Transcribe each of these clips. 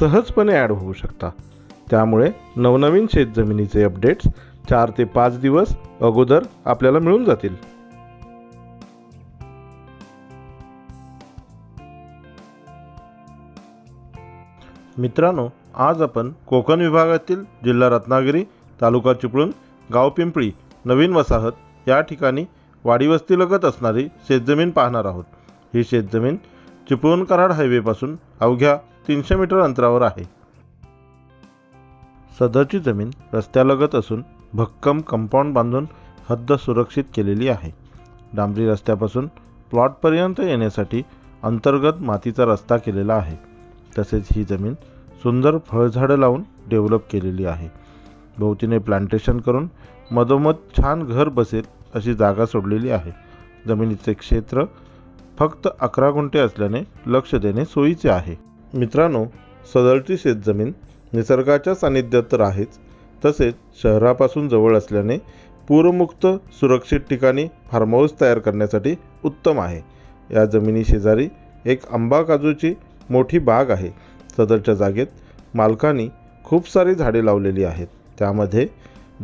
सहजपणे ॲड होऊ शकता. त्यामुळे नवनवीन शेतजमिनीचे अपडेट्स चार ते पाच दिवस अगोदर आपल्याला मिळून जातील. मित्रांनो आज आपण कोकण विभागातील जिल्हा रत्नागिरी तालुका चिपळूण गाव पिंपळी नवीन वसाहत या ठिकाणी वाडीवस्तीलगत असणारी शेतजमीन पाहणार आहोत. ही शेतजमीन चिपळूण कराड हायवेपासून अवघ्या तीनशे मीटर अंतरावर आहे. सदरची जमीन रस्त्यालगत असून भक्कम कंपाऊंड बांधून हद्द सुरक्षित केलेली आहे. डांबरी रस्त्यापासून प्लॉटपर्यंत येण्यासाठी अंतर्गत मातीचा रस्ता केलेला आहे. तसेच ही जमीन सुंदर फळझाडं लावून डेव्हलप केलेली आहे. भोवतीने प्लांटेशन करून मधोमध छान घर बसेल अशी जागा सोडलेली आहे. जमिनीचे क्षेत्र फक्त अकरा गुंठे असल्याने लक्ष देणे सोयीचे आहे. मित्रांनो सदरची शेतजमीन निसर्गाच्या सानिध्यात तर आहेच. तसेच शहरापासून जवळ असल्याने पूरमुक्त सुरक्षित ठिकाणी फार्महाऊस तयार करण्यासाठी उत्तम आहे. या जमिनी शेजारी एक आंबा काजूची मोठी बाग आहे. सदरच्या जागेत मालकांनी खूप सारी झाडे लावलेली आहेत. त्यामध्ये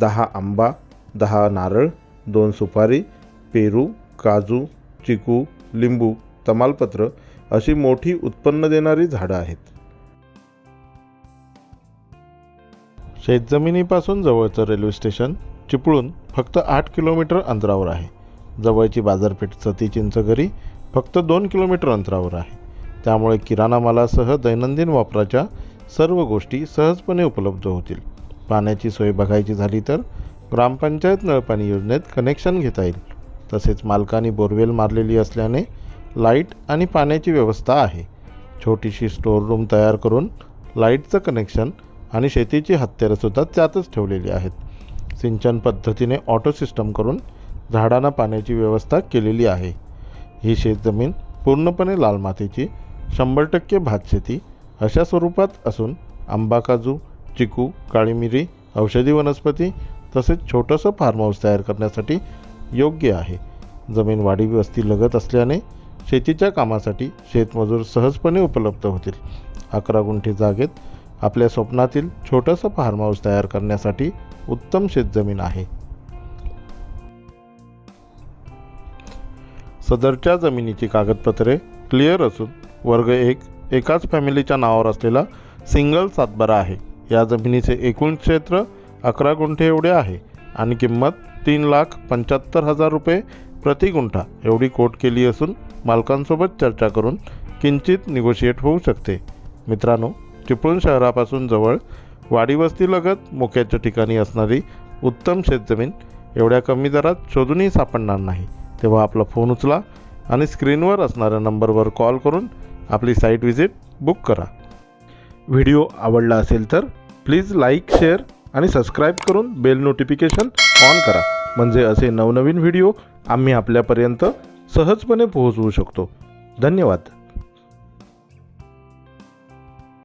दहा आंबा दहा नारळ दोन सुपारी पेरू काजू चिकू लिंबू तमालपत्र अशी मोठी उत्पन्न देणारी झाडं आहेत. शेतजमिनीपासून जवळचं रेल्वे स्टेशन चिपळूण फक्त आठ किलोमीटर अंतरावर आहे. जवळची बाजारपेठ सती चिंचगरी फक्त दोन किलोमीटर अंतरावर आहे. त्यामुळे किराणा मालासह दैनंदिन वापराच्या सर्व गोष्टी सहजपणे उपलब्ध होतील. पाण्याची सोय बघायची झाली तर ग्रामपंचायत नळपाणी योजनेत कनेक्शन घेता येईल. तसेच मालकाने बोरवेल मारलेली असल्याने लाइट आणि पाण्याची व्यवस्था आहे. छोटीशी स्टोअर रूम तयार करून लाईटचं कनेक्शन आणि शेतीची हत्यारंसुद्धा त्यातच ठेवलेली आहेत. सिंचन पद्धतीने ऑटो सिस्टम करून झाडांना पाण्याची व्यवस्था केलेली आहे. ही शेतजमीन पूर्णपणे लाल मातीची शंभर टक्के भातशेती अशा स्वरूपात असून आंबा काजू चिकू काळी मिरी औषधी वनस्पती तसेच छोटंसं फार्म हाऊस तयार करण्यासाठी योग्य आहे. जमीन वाडी वस्ती लगत असल्याने शेतीच्या कामासाठी शेतमजूर सहजपणे उपलब्ध होतील. अकरा गुंठे जागेत आपल्या स्वप्नातील छोटंसं फार्म हाऊस तयार करण्यासाठी उत्तम शेतजमीन आहे. सदरच्या जमिनीची कागदपत्रे क्लिअर असून वर्ग एक एकाच फॅमिलीच्या नावावर असलेला सिंगल सातबारा आहे. या जमिनीचे एकूण क्षेत्र अकरा गुंठे एवढे आहे आणि किंमत तीन लाख पंच्याहत्तर हजार रुपये प्रति गुंठा एवढी कोट केली असून मालकांसोबत चर्चा करून किंचित निगोशिएट होऊ शकते. मित्रांनो चिपळूण शहरापासून जवळ वाडीवस्तीलगत मोक्याच्या ठिकाणी असणारी उत्तम शेतजमीन एवढ्या कमी दरात शोधूनही सापडणार नाही. तेव्हा आपला फोन उचला आणि स्क्रीनवर असणाऱ्या नंबरवर कॉल करून आपली साईट व्हिजिट बुक करा. व्हिडिओ आवडला असेल तर प्लीज लाईक शेअर आणि सबस्क्राईब करून बेल नोटिफिकेशन ऑन करा. म्हणजे असे नवनवीन व्हिडिओ आम्ही आपल्यापर्यंत सहजपणे पोहोचवू शकतो. धन्यवाद.